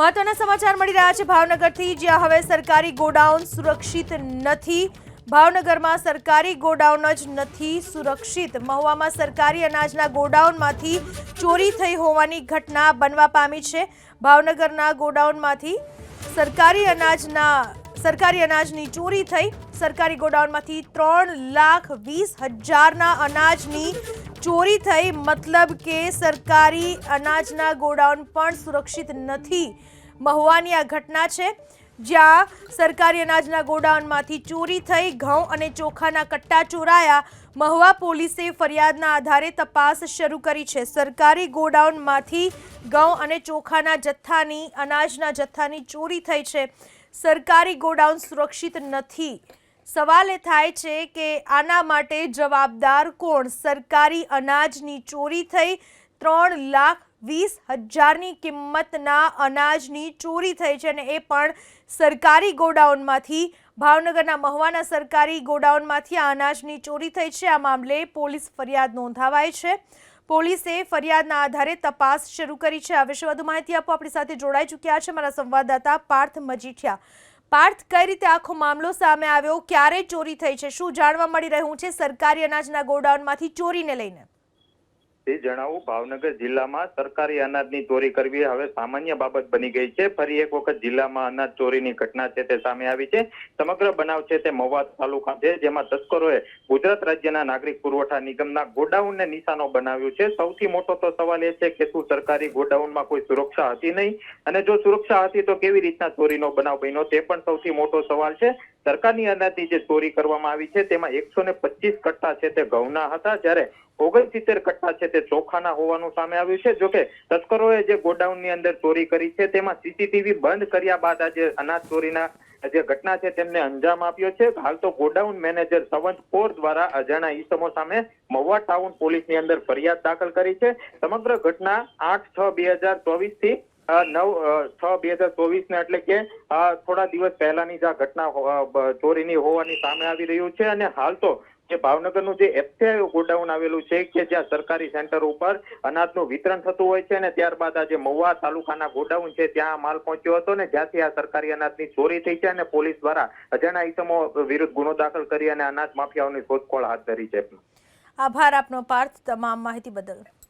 મહત્વના સમાચાર મળી રહ્યા છે ભાવનગરથી, જ્યાં હવે સરકારી ગોડાઉન સુરક્ષિત નથી. ભાવનગરમાં સરકારી ગોડાઉન જ નથી સુરક્ષિત. મહુવામાં સરકારી અનાજના ગોડાઉનમાંથી ચોરી થઈ હોવાની ઘટના બનવા પામી છે. ભાવનગરના ગોડાઉનમાંથી સરકારી અનાજના સરકારી અનાજની ચોરી થઈ. સરકારી ગોડાઉનમાંથી ત્રણ લાખ વીસ હજારના અનાજની ચોરી થઈ. મતલબ કે સરકારી અનાજના ગોડાઉન પણ સુરક્ષિત નથી. મહુવાની આ ઘટના છે, જ્યાં સરકારી અનાજના ગોડાઉનમાંથી ચોરી થઈ, ઘઉં અને ચોખાના કટ્ટા ચોરાયા. મહુવા પોલીસે ફરિયાદના આધારે તપાસ શરૂ કરી છે. સરકારી ગોડાઉનમાંથી ઘઉં અને ચોખાના જથ્થાની, અનાજના જથ્થાની ચોરી થઈ છે. સરકારી ગોડાઉન સુરક્ષિત નથી. સવાલ એ થાય છે કે આના માટે જવાબદાર કોણ? સરકારી અનાજની ચોરી થઈ, ત્રણ લાખ વીસ હજારની કિંમતના અનાજની ચોરી થઈ છે અને એ પણ સરકારી ગોડાઉનમાંથી. ભાવનગરના મહુવાના સરકારી ગોડાઉનમાંથી આ અનાજની ચોરી થઈ છે. આ મામલે પોલીસ ફરિયાદ નોંધાવાય છે. પોલીસે ફરિયાદના આધારે તપાસ શરૂ કરી છે. આ વિશે વધુ માહિતી આપો. આપણી સાથે જોડાઈ ચૂક્યા છે મારા સંવાદદાતા પાર્થ મજીઠિયા. પાર્થ, કઈ રીતે આખો મામલો સામે આવ્યો? ક્યારે ચોરી થઈ છે? શું જાણવા મળી રહ્યું છે? સરકારી અનાજના ગોડાઉનમાંથી ચોરીને લઈને. તે જણાવું ભાવનગર જિલ્લામાં સરકારી અનાજની ચોરી કરવી હવે સામાન્ય બાબત બની ગઈ છે. ફરી એક વખત જિલ્લામાં અનાજ ચોરીની ઘટના છે તે સામે આવી છે. સમગ્ર બનાવ છે તે મહુવા તાલુકા છે, જેમાં તસ્કરોએ ગુજરાત રાજ્યના નાગરિક પુરવઠા નિગમના ગોડાઉનને નિશાનો બનાવ્યું છે. સૌથી મોટો તો સવાલ એ છે કે શું સરકારી ગોડાઉનમાં કોઈ સુરક્ષા હતી નહીં? અને જો સુરક્ષા હતી તો કેવી રીતના ચોરીનો બનાવ બન્યો? તે પણ સૌથી મોટો સવાલ છે. સરકારની અનાજની જે ચોરી કરવામાં આવી છે, તેમાં એકસો ને પચીસ કટ્ટા છે તે ઘઉંના હતા. જ્યારે ઓગણસિત્તેર કટ્ટા છે તે ચોખાના હોવાનું સામે આવ્યું છે. જોકે તસ્કરોએ જે ગોડાઉનની અંદર ચોરી કરી છે, તેમાં સીસીટીવી બંધ કર્યા બાદ આજે અનાજ ચોરીના જે ઘટના છે તેમને અંજામ આપ્યો છે. હાલ તો ગોડાઉન મેનેજર સવંત કોર દ્વારા અજાણા ઈસમો સામે મહુવા ટાઉન પોલીસની અંદર ફરિયાદ દાખલ કરી છે. સમગ્ર ઘટના આઠ છ બે હજાર ચોવીસથી નવ છ બે હજાર ચોવીસ ને એટલે કે થોડા દિવસ પહેલાની જ આ ઘટના ચોરીની હોવાની સામે આવી રહ્યું છે અને હાલ તો જે ભાવનગરનું જે એફસીઆઈ ગોડાઉન આવેલું છે કે જ્યાં સરકારી સેન્ટર ઉપર અનાજનું વિતરણ થતું હોય છે અને ત્યારબાદ આજે મહુવા તાલુકાના ગોડાઉન છે ત્યાં માલ પહોંચ્યો હતો ને જ્યાંથી આ સરકારી અનાજની ચોરી થઈ છે અને પોલીસ દ્વારા અજાણા ઇસમો વિરુદ્ધ ગુનો દાખલ કરી અને અનાજ માફિયાઓની શોધખોળ હાથ ધરી છે. આભાર આપનો પાર્થ, તમામ માહિતી બદલ.